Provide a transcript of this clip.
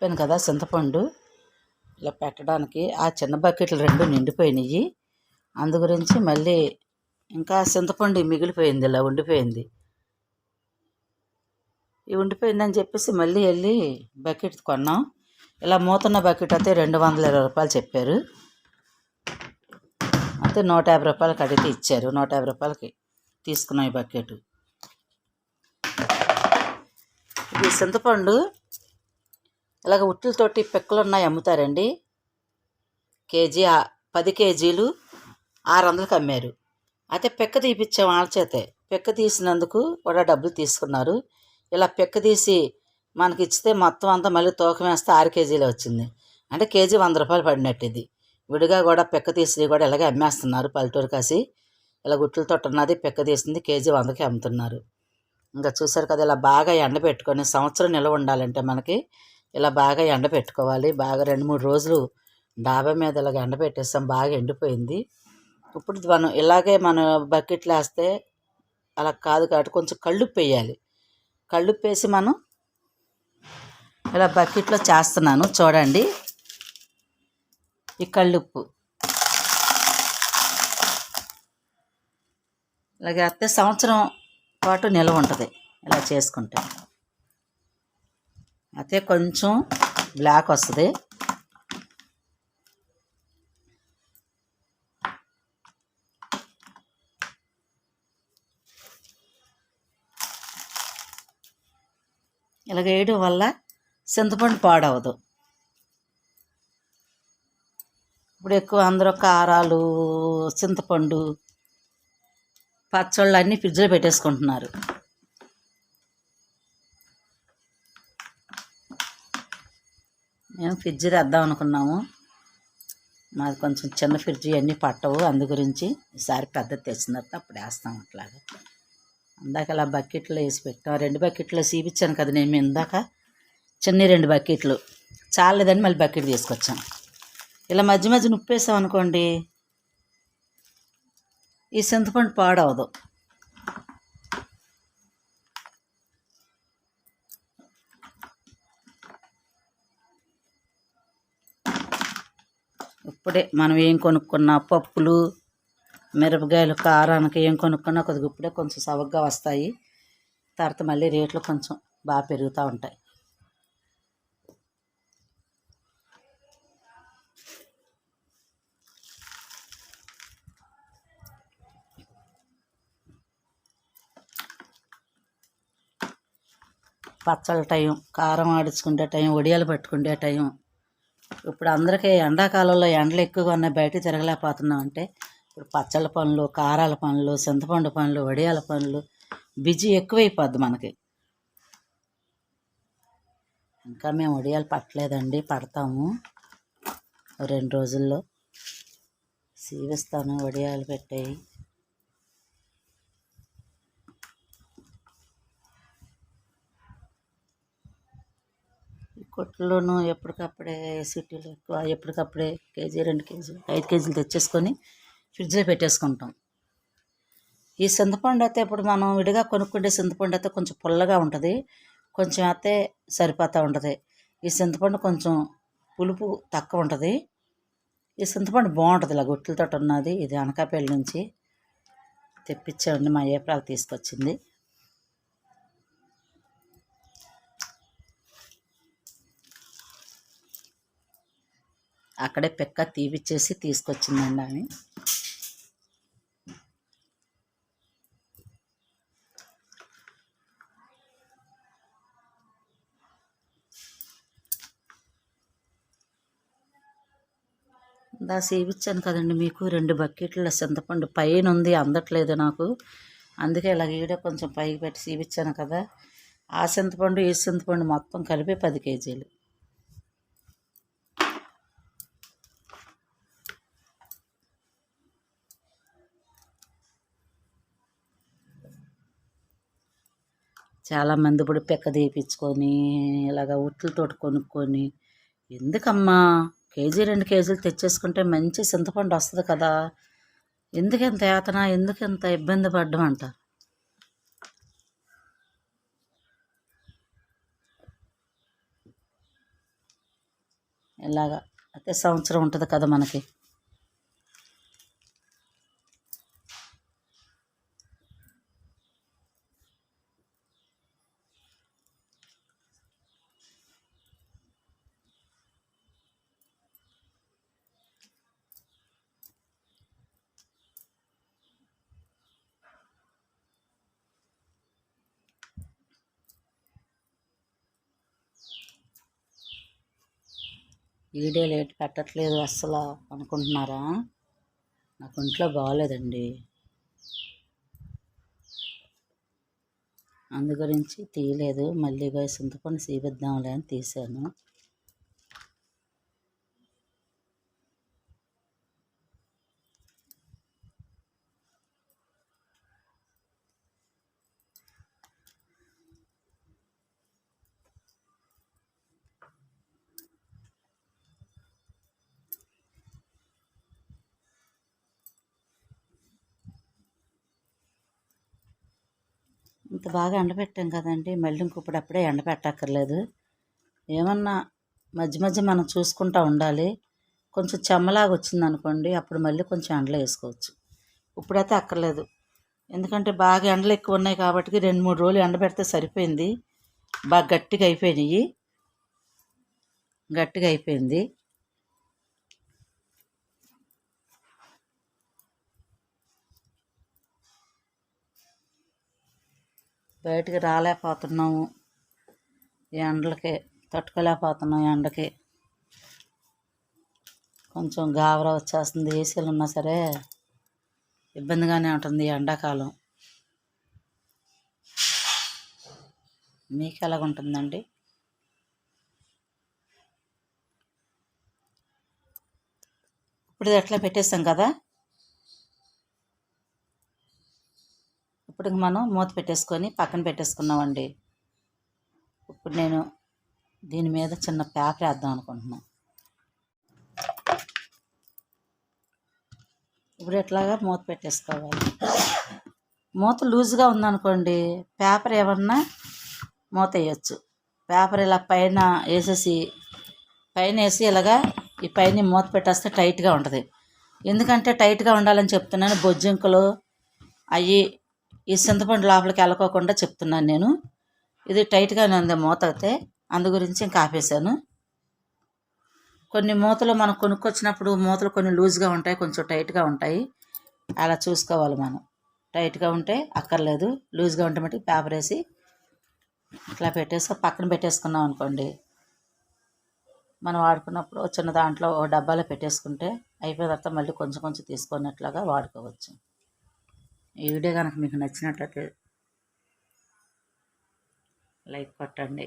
చెప్పాను కదా చింతపండు. ఇలా పెట్టడానికి ఆ చిన్న బకెట్లు రెండు నిండిపోయినాయి అందు గురించి మళ్ళీ ఇంకా చింతపండు మిగిలిపోయింది ఇలా ఉండిపోయింది. ఈ ఉండిపోయిందని చెప్పేసి మళ్ళీ వెళ్ళి బకెట్ కొన్నాం. ఇలా మూతున్న బకెట్ అయితే రెండు వందల ఇరవై రూపాయలు చెప్పారు. అయితే నూట యాభై రూపాయలకి అడిగితే ఇచ్చారు. నూట యాభై రూపాయలకి తీసుకున్నాం ఈ బకెట్. ఈ చింతపండు ఇలాగ ఉట్లతోటి పిక్కలు ఉన్నాయి అమ్ముతారండి. కేజీ పది కేజీలు ఆరు వందలకు అమ్మారు. అయితే పిక్క తీపిచ్చాం వాళ్ళ చేతే. పిక్క తీసినందుకు కూడా డబ్బులు తీసుకున్నారు. ఇలా పిక్క తీసి మనకి ఇచ్చితే మొత్తం అంతా మళ్ళీ తూకం వేస్తే ఆరు కేజీలు వచ్చింది. అంటే కేజీ వంద రూపాయలు పడినట్టు ఇది. విడిగా కూడా పిక్క తీసి కూడా ఇలాగే అమ్మేస్తున్నారు పల్లెటూరు కాసి. ఇలా గుట్లతో ఉన్నది పిక్క తీసింది కేజీ వందకి అమ్ముతున్నారు. ఇంకా చూసారు కదా ఇలా బాగా ఎండబెట్టుకొని సంవత్సరం నిల్వ ఉండాలంటే మనకి ఇలా బాగా ఎండబెట్టుకోవాలి బాగా రెండు మూడు రోజులు డాబా మీద ఇలాగ ఎండబెట్టేస్తాం బాగా ఎండిపోయింది. ఇప్పుడు మనం ఇలాగే మన బకెట్లు వేస్తే అలా కాదు కాబట్టి కొంచెం కళ్ళుప్పు వేయాలి. కళ్ళుప్పు వేసి మనం ఇలా బకెట్లో చేస్తున్నాను. చూడండి. ఈ కళ్ళుప్పు. ఇలాగ అత్తే సంవత్సరం పాటు నిల్వ ఉంటుంది. ఇలా చేసుకుంటే. అయితే కొంచెం బ్లాక్ వస్తుంది. ఇలా వేయడం వల్ల చింతపండు పాడవదు. ఇప్పుడు ఎక్కువ అందరూ కారాలు చింతపండు పచ్చళ్ళు అన్నీ ఫ్రిడ్జ్లో పెట్టేసుకుంటున్నారు. మేము ఫ్రిడ్జ్ తెద్దాం అనుకున్నాము. మాది కొంచెం చిన్న ఫ్రిడ్జ్ అన్నీ పట్టవు. అందు గురించి ఈసారి పెద్దది తెచ్చిన తర్వాత అప్పుడు వేస్తాం అట్లాగా. ఇందాక ఇలా బకెట్లో వేసి పెట్టాం. రెండు బకెట్లో సీపిచ్చాను కదా నేను ఇందాక. చిన్న రెండు బకెట్లు. చాలేదని మళ్ళీ బకెట్ తీసుకొచ్చాం. ఇలా మధ్య మధ్య ఉప్పేసాం అనుకోండి. ఈ చింతపండు పాడవదు. ఇప్పుడే మనం ఏం కొనుక్కున్నా పప్పులు మిరపకాయలు కారానికి ఏం కొనుక్కున్నా కొద్దిగా ఇప్పుడే కొంచెం సవగ్గా వస్తాయి. తర్వాత మళ్ళీ రేట్లు కొంచెం బాగా పెరుగుతూ ఉంటాయి. పచ్చళ్ళ టైం కారం ఆడించుకునే టైం వడియాలు పట్టుకునే టైం ఇప్పుడు అందరికీ ఎండాకాలంలో ఎండలు ఎక్కువగా ఉన్నాయి బయట తిరగలేకపోతున్నాం అంటే ఇప్పుడు పచ్చళ్ళ పనులు కారాల పనులు చింతపండు పనులు వడియాల పనులు బిజీ ఎక్కువైపోద్ది మనకి. ఇంకా మేము వడియాలు పట్టలేదండి పడతాము. రెండు రోజుల్లో. సీవిస్తాను వడియాలు పెట్టాయి. కొట్లోనూ ఎప్పటికప్పుడే సిటీలో ఎక్కువ ఎప్పటికప్పుడే కేజీ రెండు కేజీలు ఐదు కేజీలు తెచ్చేసుకొని ఫ్రిడ్జ్లో పెట్టేసుకుంటాం. ఈ చింతపండు అయితే ఇప్పుడు మనం విడిగా కొనుక్కుంటే చింతపండు అయితే కొంచెం పుల్లగా ఉంటుంది కొంచెం అయితే సరిపోతూ ఉంటుంది. ఈ చింతపండు కొంచెం పులుపు తక్కువ ఉంటుంది. ఈ చింతపండు బాగుంటుంది ఇలా గుట్లతో ఉన్నది. ఇది అనకాపల్లి నుంచి తెప్పించామండి మా ఏప్రాలు తీసుకొచ్చింది. అక్కడే పిక్క తీపిచ్చేసి తీసుకొచ్చిందండి ఆమె. దా సేవిచ్చాను కదండి మీకు రెండు బకెట్ల చింతపండు పైన ఉంది అందట్లేదు నాకు. అందుకే ఇలా ఈడ కొంచెం పైకి పెట్టి సీవిచ్చాను కదా. ఆ చింతపండు ఈ చింతపండు మొత్తం కలిపి పది కేజీలు. చాలామంది ఇప్పుడు పిక్క తీపించుకొని ఇలాగ ఉట్లతోటి కొనుక్కొని ఎందుకమ్మా? కేజీ రెండు కేజీలు తెచ్చేసుకుంటే మంచి చింతపండు వస్తుంది కదా. ఎందుకింత యాతన ఎందుకు ఇబ్బంది పడ్డం అంట. ఇలాగా అయితే సంవత్సరం ఉంటుంది కదా మనకి. వీడియో లేట్ పెట్టట్లేదు అస్సలు అనుకుంటున్నారా? నాకు ఒంట్లో బాగాలేదండి అందు గురించి తీయలేదు. మళ్ళీ పోయి చింతపండు సీపిద్దాంలే అని తీశాను. ఇంత బాగా ఎండబెట్టాం కదండి మళ్ళీ ఇంకొప్పుడు అప్పుడే ఎండబెట్టక్కర్లేదు. ఏమన్నా మధ్య మధ్య మనం చూసుకుంటూ ఉండాలి. కొంచెం చెమ్మలాగా వచ్చింది అనుకోండి అప్పుడు మళ్ళీ కొంచెం ఎండలో వేసుకోవచ్చు. ఇప్పుడైతే అక్కర్లేదు. ఎందుకంటే బాగా ఎండలు ఎక్కువ ఉన్నాయి కాబట్టి రెండు మూడు రోజులు ఎండబెడితే సరిపోయింది. బాగా గట్టిగా అయిపోయినాయి. గట్టిగా అయిపోయింది. బయటికి రాలేకపోతున్నాము. ఎండలకి తట్టుకోలేకపోతున్నాం ఎండకి. కొంచెం గాబరా వచ్చేస్తుంది ఏసీలు ఉన్నా సరే ఇబ్బందిగానే ఉంటుంది ఈ ఎండాకాలం. మీకు ఎలాగుంటుందండి? ఇప్పుడు ఎట్లా పెట్టేస్తాం కదా? ఇప్పుడు మనం మూత పెట్టేసుకొని పక్కన పెట్టేసుకున్నామండి. ఇప్పుడు నేను దీని మీద చిన్న పేపర్ వేద్దాం అనుకుంటున్నాను. ఇప్పుడు ఎట్లాగా మూత పెట్టేసుకోవాలి? మూత లూజ్గా ఉందనుకోండి పేపర్ ఏమన్నా మూత వేయచ్చు. పేపర్ ఇలా పైన వేసేసి పైన వేసి ఇలాగా ఈ పైన మూత పెట్టేస్తే టైట్గా ఉంటుంది. ఎందుకంటే టైట్గా ఉండాలని చెప్తున్నాను బొజ్జింకలు అవి ఈ చింతపండు లోపలికి వెళ్ళకోకుండా చెప్తున్నాను నేను. ఇది టైట్గానే ఉంది మూత అయితే. అందు గురించి ఇంకా ఆపేసాను కొన్ని మూతలు మనం కొనుక్కొచ్చినప్పుడు మూతలు కొన్ని లూజ్గా ఉంటాయి కొంచెం టైట్గా ఉంటాయి. అలా చూసుకోవాలి మనం. టైట్గా ఉంటే అక్కర్లేదు. లూజ్గా ఉంటే మట్టి పేపర్ వేసి ఇట్లా పెట్టేసి పక్కన పెట్టేసుకున్నాం అనుకోండి. మనం వాడుకున్నప్పుడు చిన్న దాంట్లో ఓ డబ్బాలో పెట్టేసుకుంటే అయిపోయిన తర్వాత మళ్ళీ కొంచెం కొంచెం తీసుకున్నట్లుగా వాడుకోవచ్చు. ఈ వీడియో కనుక మీకు నచ్చినట్లయితే లైక్ కొట్టండి.